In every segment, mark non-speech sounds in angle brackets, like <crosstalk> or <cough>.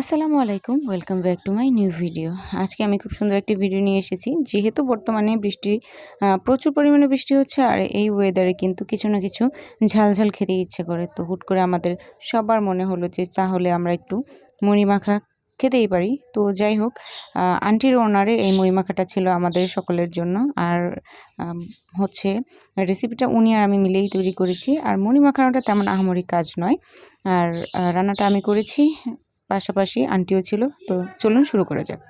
আসসালামু আলাইকুম welcome back to my new video আজকে আমি খুব সুন্দর একটি ভিডিও নিয়ে এসেছি। যেহেতু বর্তমানে বৃষ্টি প্রচুর পরিমাণে বৃষ্টি হচ্ছে আর এই ওয়েদারে কিন্তু কিছু না কিছু ঝালঝাল খেতে ইচ্ছে করে। তো হুট করে আমাদের সবার মনে হলো যে তাহলে আমরা একটু মুড়ি মাখা খেতেই পারি। তো যাই হোক আন্টির ওনারে এই মুড়ি মাখাটা ছিল আমাদের সকলের জন্য। আর হচ্ছে রেসিপিটা উনি আর আমি মিলেই তৈরি করেছি। আর মুড়ি মাখানোটা তেমন আহামরি কাজ নয়। আর রান্নাটা আমি করেছি পাশাপাশি আন্টিও ছিল, তো চলুন শুরু করা যাক।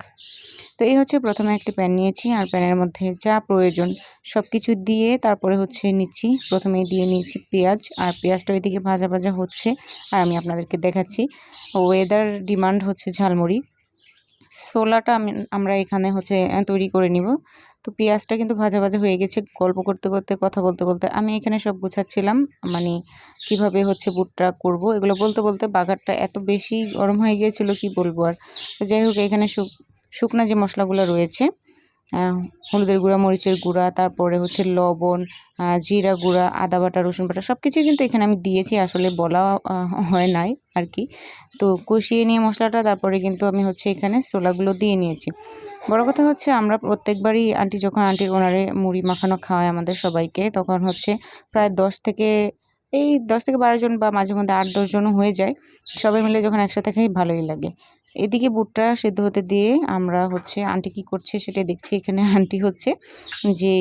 তো এই হচ্ছে প্রথমে একটি প্যান নিয়েছি, আর প্যানের মধ্যে যা প্রয়োজন সব কিছু দিয়ে তারপরে হচ্ছে নিচ্ছি। প্রথমে দিয়ে নিয়েছি পেঁয়াজ, আর পেঁয়াজটা ওইদিকে ভাজা ভাজা হচ্ছে, আর আমি আপনাদেরকে দেখাচ্ছি। ওয়েদার ডিমান্ড হচ্ছে ঝালমুড়ি। ছোলাটা আমি, আমরা এখানে হচ্ছে তৈরি করে নিব। তো পেঁয়াজটা কিন্তু ভাজা ভাজা হয়ে গেছে, গল্প করতে করতে, কথা বলতে বলতে আমি এখানে সব গুছাচ্ছিলাম মানে কীভাবে হচ্ছে বুটটা করব, এগুলো বলতে বলতে বাগারটা এত বেশি গরম হয়ে গিয়েছিল, কি বলব আর। যাই হোক, এখানে শুক শুকনা যে মশলাগুলো রয়েছে হলুদের গুঁড়া, মরিচের গুঁড়া, তারপরে হচ্ছে লবণ জিরা গুঁড়া, আদা বাটা, রসুন বাটা সব কিছুই কিন্তু এখানে আমি দিয়েছি, আসলে বলা হয় নাই আর কি। তো কষিয়ে নিয়ে মশলাটা, তারপরে কিন্তু আমি হচ্ছে এখানে ছোলাগুলো দিয়ে নিয়েছি। বড় কথা হচ্ছে আমরা প্রত্যেকবারই আন্টি যখন আন্টির ওনারে মুড়ি মাখানো খাওয়ায় আমাদের সবাইকে, তখন হচ্ছে প্রায় দশ থেকে, এই দশ থেকে বারো জন বা মাঝে মধ্যে আট দশজনও হয়ে যায়। সবাই মিলে যখন একসাথে খাই, ভালোই লাগে। এদিকে বুটটা সেদ্ধ হতে দিয়ে আমরা হচ্ছে আন্টি কি করছে সেটা দেখছি। এখানে আন্টি হচ্ছে যে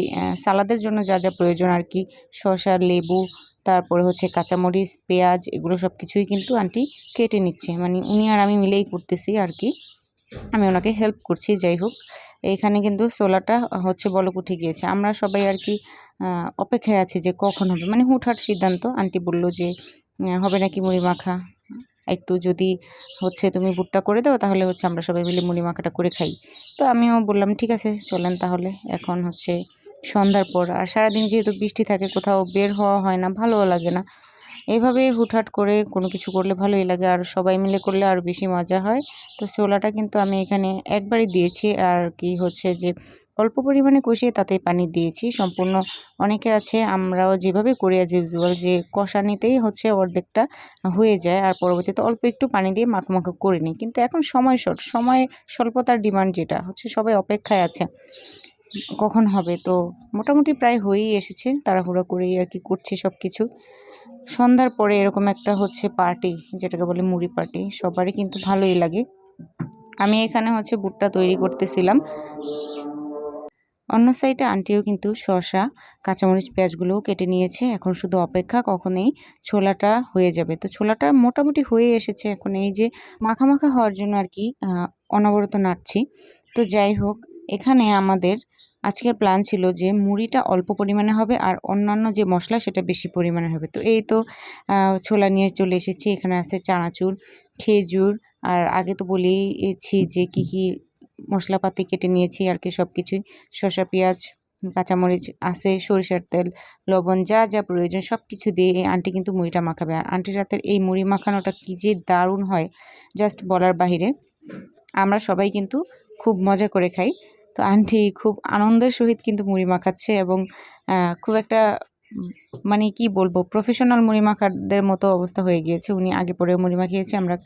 সালাদের জন্য যা যা প্রয়োজন আর কি। শসা, লেবু, তারপরে হচ্ছে কাঁচামরিচ, পেঁয়াজ, এগুলো সব কিছুই কিন্তু আন্টি কেটে নিচ্ছে। মানে উনি আর আমি মিলেই করতেছি আর কি। আমি ওনাকে হেল্প করছি, যাই হোক। এখানে কিন্তু সোলাটা হচ্ছে বলক উঠে গিয়েছে। আমরা সবাই আর কি অপেক্ষায় আছি যে কখন হবে। মানে হুটহাট সিদ্ধান্ত। আন্টি বলল যে হবে নাকি মুড়ি মাখা? একটু যদি হচ্ছে তুমি বুটটা করে দাও, তাহলে হচ্ছে আমরা সবাই মিলে মুড়ি মাখাটা করে খাই। তো আমিও বললাম, ঠিক আছে, চলেন তাহলে। এখন হচ্ছে সন্ধ্যার পর, আর সারাদিন যেহেতু বৃষ্টি থাকে, কোথাও বের হওয়া হয় না, ভালোও লাগে না। এইভাবে হুটহাট করে কোনো কিছু করলে ভালোই লাগে, আর সবাই মিলে করলে আরও বেশি মজা হয়। তো ছোলাটা কিন্তু আমি এখানে একবারই দিয়েছি, আর কি হচ্ছে যে অল্প পরিমাণে কষিয়ে তাতেই পানি দিয়েছি। সম্পূর্ণ অনেকে আছে, আমরাও যেভাবে করি অ্যাজ ইউজুয়াল যে কষানিতেই হচ্ছে অর্ধেকটা হয়ে যায়, আর পরবর্তীতে অল্প একটু পানি দিয়ে মাখো করে নিই। কিন্তু এখন সময় শর্ট সময় স্বল্পতার ডিমান্ড যেটা, হচ্ছে সবাই অপেক্ষায় আছে। কখন হবে? তো মোটামুটি প্রায় হয়েই এসেছে, তাড়াহুড়া করেই আর কি করছি সব কিছু সন্ধ্যার পরে এরকম একটা হচ্ছে পার্টি যেটাকে বলে মুড়ি পার্টি সবারই কিন্তু ভালোই লাগে। আমি এখানে হচ্ছে বুটটা তৈরি করতেছিলাম। অন্য সাইডে আন্টিও কিন্তু শসা, কাঁচামরিচ, পেঁয়াজগুলোও কেটে নিয়েছে। এখন শুধু অপেক্ষা কখন এই ছোলাটা হয়ে যাবে। তো ছোলাটা মোটামুটি হয়ে এসেছে। এখন এই যে মাখা মাখা হওয়ার জন্য আর কি অনবরত নাড়ছি। তো যাই হোক, এখানে আমাদের আজকের প্ল্যান ছিল যে মুড়িটা অল্প পরিমাণে হবে আর অন্যান্য যে মশলা সেটা বেশি পরিমাণে হবে। তো এই তো ছোলা নিয়ে চলে এসেছি। এখানে আছে চানাচুর, খেজুর, আর আগে তো বলেইছি যে কি কি মশলাপাতি কেটে নিয়েছি আর কি সব কিছুই শসা, পেঁয়াজ, কাঁচামরিচ আছে, সরিষার তেল, লবণ যা যা প্রয়োজন সব কিছু দিয়ে এই আন্টি কিন্তু মুড়িটা মাখাবে। আর আন্টির রাতের এই মুড়ি মাখানোটা কী যে দারুণ হয় জাস্ট বলার বাহিরে। আমরা সবাই কিন্তু খুব মজা করে খাই। তো আন্টি খুব আনন্দের সহিত কিন্তু মুড়ি মাখাচ্ছে এবং খুব একটা মানে কি বলব প্রফেশনাল মুড়ি মাখারদের মতো অবস্থা হয়ে গিয়েছে। উনি আগে পরে মুড়ি মাখিয়েছে আমরা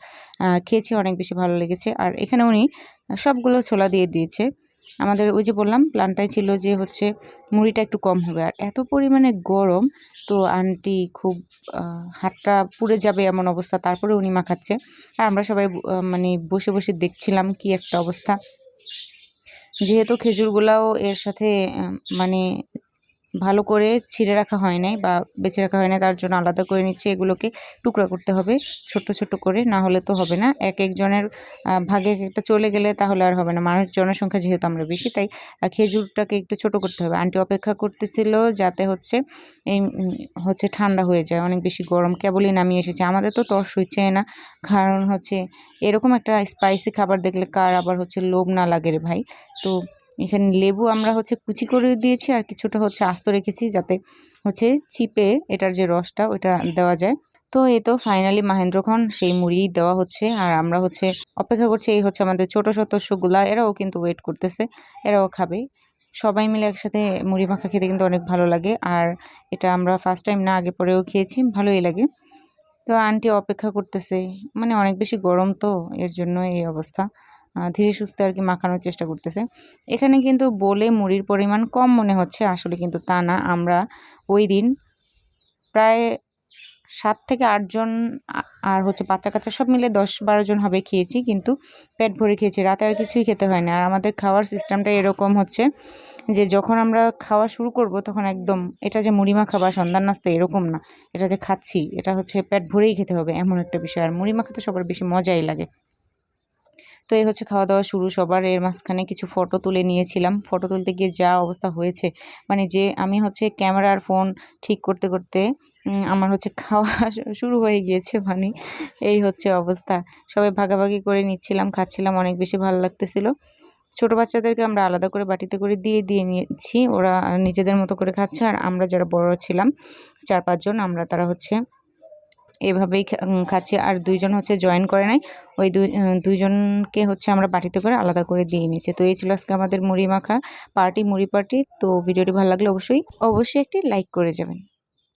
খেয়েছি, অনেক বেশি ভালো লেগেছে। আর এখানে উনি সবগুলো ছোলা দিয়ে দিয়েছে। আমাদের ওই যে বললাম, প্ল্যানটাই ছিল যে হচ্ছে মুড়িটা একটু কম হবে। আর এত পরিমাণে গরম, তো আন্টি খুব হাতটা পুড়ে যাবে এমন অবস্থা। তারপরে উনি মাখাচ্ছে। আর আমরা সবাই মানে বসে বসে দেখছিলাম কি একটা অবস্থা। যেহেতু খেজুরগুলাও এর সাথে মানে ভালো করে ছিঁড়ে রাখা হয় নাই বা বেছে রাখা হয় না তার জন্য আলাদা করে নিচ্ছে। এগুলোকে টুকরা করতে হবে ছোট ছোট করে, না হলে তো হবে না। এক একজনের ভাগে এক একটা চলে গেলে তাহলে আর হবে না। মানুষ জনসংখ্যা যেহেতু আমরা বেশি, তাই খেজুরটাকে একটু ছোট করতে হবে। আন্টি অপেক্ষা করতেছিল যাতে হচ্ছে, এই হচ্ছে ঠান্ডা হয়ে যায়, অনেক বেশি গরম। কেবলই নামিয়ে এসেছে। আমাদের তো তর সইছে না, কারণ হচ্ছে এরকম একটা স্পাইসি খাবার দেখলে কার আবার হচ্ছে লোভ না লাগে রে ভাই। তো এখানে লেবু আমরা হচ্ছে কুচি করে দিয়েছি আর কিছুটা হচ্ছে আস্ত রেখেছি যাতে হচ্ছে চিপে এটার যে রসটা ওটা দেওয়া যায়। তো এই তো ফাইনালি মাহেন্দ্রক্ষণ সেই মুড়ি দেওয়া হচ্ছে আর আমরা হচ্ছে অপেক্ষা করছি এই হচ্ছে আমাদের ছোট সদস্যগুলা, এরাও কিন্তু ওয়েট করতেছে, এরাও খাবে। সবাই মিলে একসাথে মুড়ি মাখা খেতে কিন্তু অনেক ভালো লাগে আর এটা আমরা ফার্স্ট টাইম না আগে পরেও খেয়েছি, ভালোই লাগে। তো আন্টি অপেক্ষা করতেছে মানে অনেক বেশি গরম তো, এর জন্য এই অবস্থা। ধীরে সুস্থে আর কি মাখানোর চেষ্টা করতেছে। এখানে কিন্তু বলে মুড়ির পরিমাণ কম মনে হচ্ছে, আসলে কিন্তু তা না। আমরা ওই দিন প্রায় সাত থেকে আটজন আর হচ্ছে বাচ্চা কাচ্চা সব মিলে দশ জন হবে খেয়েছি, কিন্তু পেট ভরে খেয়েছি। রাতে আর কিছুই খেতে হয় না আর আমাদের খাওয়ার সিস্টেমটা এরকম হচ্ছে যে, যখন আমরা খাওয়া শুরু করব তখন একদম এটা যে মুড়ি মাখা বা সন্ধ্যার নাস্তা এরকম না। এটা যে খাচ্ছি, এটা হচ্ছে পেট ভরেই খেতে হবে, এমন একটা বিষয়। আর মুড়ি মাখা তো সবার বেশি মজাই লাগে। তো এই হচ্ছে খাওয়া দাওয়া শুরু। সবার এর মাঝখানে কিছু ফটো তুলে নিয়েছিলাম। ফটো তুলতে গিয়ে যা অবস্থা হয়েছে মানে যে আমি হচ্ছে ক্যামেরার ফোন ঠিক করতে করতে আমার হচ্ছে খাওয়া <laughs> শুরু হয়ে গিয়েছে মানে এই হচ্ছে অবস্থা। সবাই ভাগাভাগি করে নিচ্ছিলাম, খাচ্ছিলাম, অনেক বেশি ভালো লাগতেছিল। ছোট বাচ্চাদেরকে আমরা আলাদা করে বাটিতে করে দিয়ে দিয়ে নিয়েছি। ওরা নিজেদের মতো করে খাচ্ছে, আর আমরা যারা বড় ছিলাম চার পাঁচজন আমরা তারা হচ্ছে এভাবেই খাচ্ছি। আর দুইজন হচ্ছে জয়েন করে নাই। ওই দুই দুইজনকে হচ্ছে আমরা বাটিতে করে আলাদা করে দিয়ে নিয়েছি। তো এই ছিল আজকে আমাদের মুড়ি মাখা পার্টি মুড়ি পার্টি তো ভিডিওটি ভালো লাগলে অবশ্যই অবশ্যই একটি লাইক করে যাবেন।